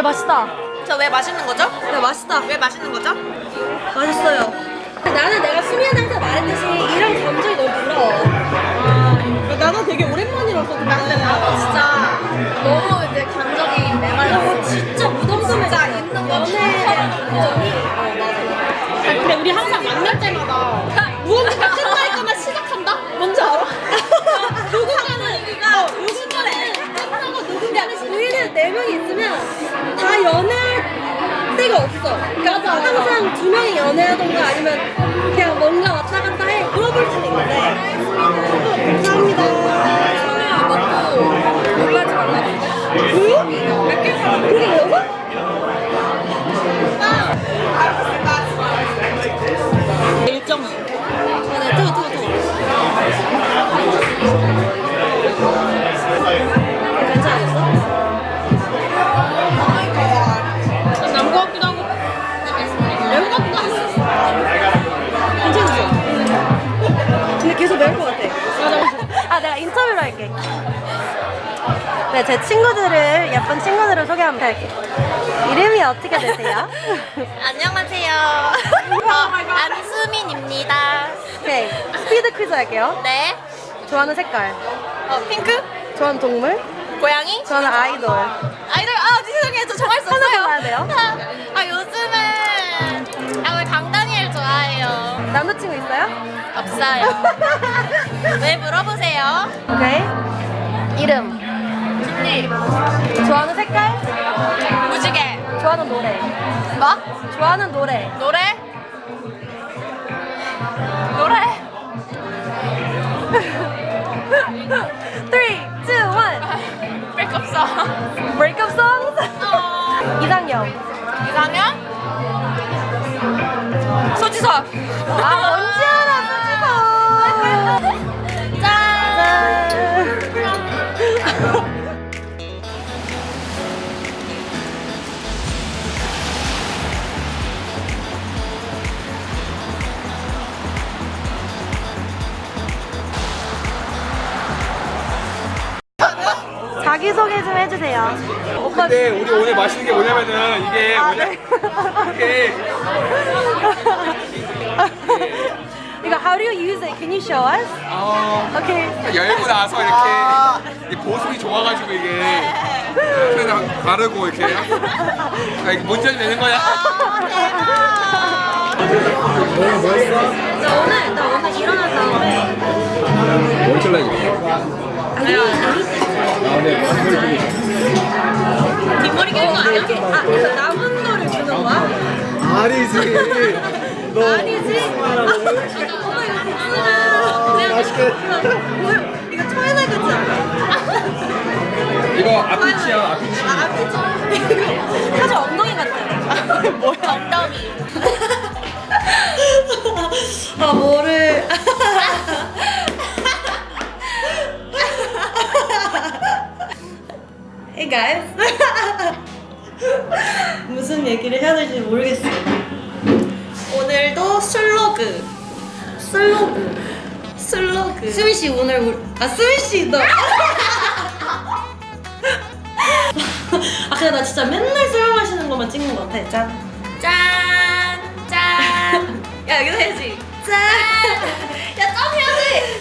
야 맛있다. 저 왜 맛있는 거죠? 야 맛있다. 왜 맛있는 거죠? 맛있어요. 나는 내가 수미한테 말했듯이 이런 감정이 너무 부러워. 나는 되게 오랜만이라서 근데 진짜 너무 이제 감정이 메말랐어. 진짜 무덤덤해. 진짜 있는 거 연애에 대한 감정이. 어 맞아. 근데 우리 항상 만날 때마다 무언 연애하던가 아니면 그냥 뭔가 왔다 갔다 해. 물어볼 수는 있는데. 계속 매울 것 같아. 아, 내가 인터뷰를 할게. 네, 제 친구들을, 예쁜 친구들을 소개 한번 할게. 이름이 어떻게 되세요? 안녕하세요 안수민입니다 오케이. 스피드 퀴즈 할게요. 네 좋아하는 색깔. 어, 핑크 좋아하는 동물. 고양이 좋아하는 아이돌. 아이돌 아 죄송해요 저 정할 수 하나 없어요 골라야 돼요? 아, 아 요즘은 아 우리 강다니엘 좋아해요 남자친구 있어요? 없어요 왜 물어보세요 오케이. 이름. 준리 좋아하는 색깔. 무지개 좋아하는 노래. 뭐? 좋아하는 노래. 노래? 노래? 소지섭 아, 언제 알아, 수지서. 짠. 자기소개 좀 해주세요. 오빠 근데 우리 오늘 마시는 게 뭐냐면은 이게 아, 뭐냐 네. 이게 you use it? Can you show us? 어, Okay. 열고 나서 이렇게 이 보습이 좋아가지고 이게 그냥 바르고 이렇게 아, 이게 문제 내는 거야. 나 오늘 나 오늘 일어난 다음에 뭘 잘라야 뒷머리 길거 아니야? 이렇게 아 그래서 남은 거를 주는 거야? 아니지. 너 아니지. 맛있게. 뭐야? 이거 차이나 같지 않아? 이거 아피치야 아피치. 아 아프지? 이거 사실 엉덩이 같아. 뭐야 엉덩이 아 뭐를? hey guys. 무슨 얘기를 해야 될지 모르겠어. 오늘도 슬로그 슬로그. 슬로그 수민 씨 오늘 울... 아 수민 씨 너. 아 근데 나 진짜 맨날 술 마시는 것만 찍는 것 같아. 짠. 짠! 짠! 야 여기서 해야지 야, 짠 해야지!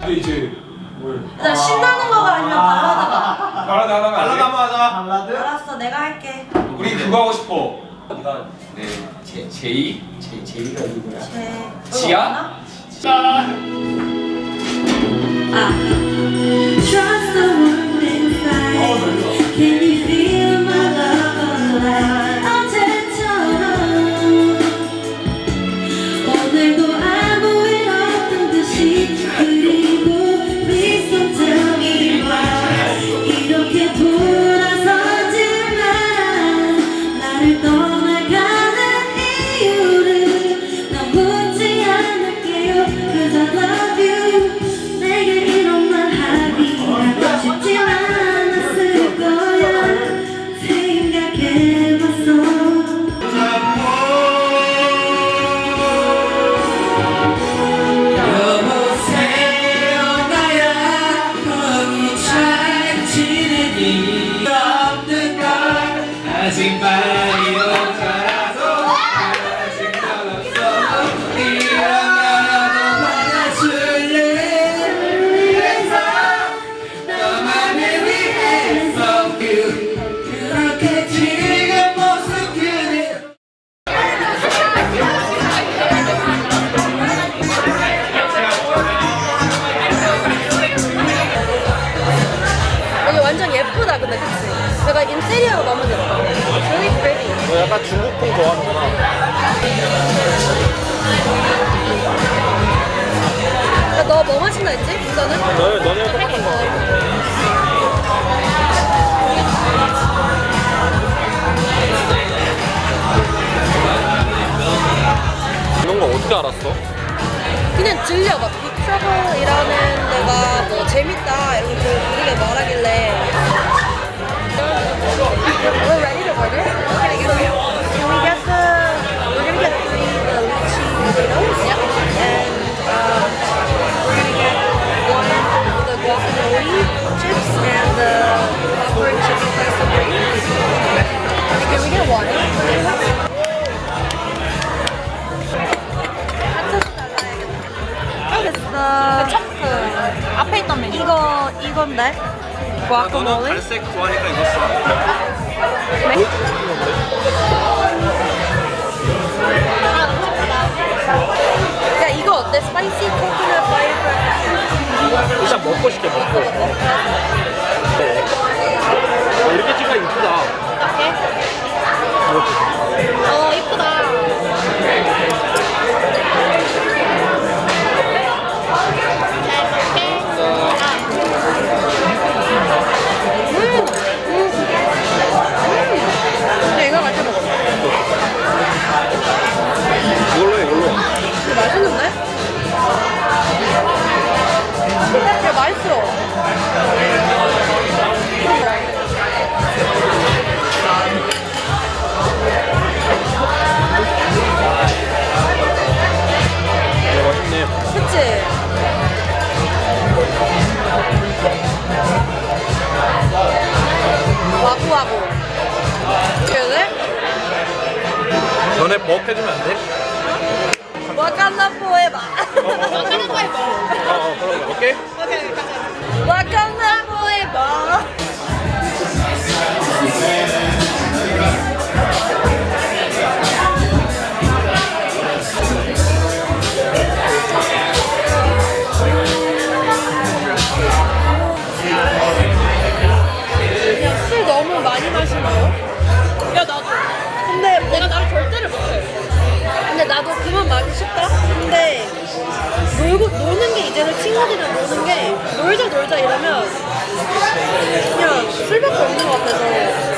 근데 이제 뭘? 나 신나는 거가 아니면 발라드가. 발라드 하나만 발라드 한번 하자. 발라드? 알았어, 내가 할게. 우리 그거 하고 싶어. 네가 네, 제 제이 제 제이가 누구야? 네. 지아? The warmth 아 중국풍 좋아하는구나 야, 너뭐 마신다 했지? 우선은? 너, 너네랑 똑같은 거 이건데? guacamole? 갈색 좋아하니까 이거 써야 이거 어때? 스파이시 코코넛 파이브 일단 먹고 싶게 먹고 네. 어, 이렇게 찍으니까 이쁘다 어, 이쁘다. 맛있어. 맛있네 그치? 와구와구. 그래? 너네 뭐 해주면 안 돼? 와칸다 포에바. 와카나 파이버. 어, 어 그런 거 오케이? 술 너무 많이 마시나요? 야, 나도. 근데 뭐 내가 나를 절대를 못해. 근데 나도 그만 말이 싶다. 근데 이제는 친구들이랑 노는 게 놀자 놀자 이러면 그냥 술밖에 없는 것 같아서.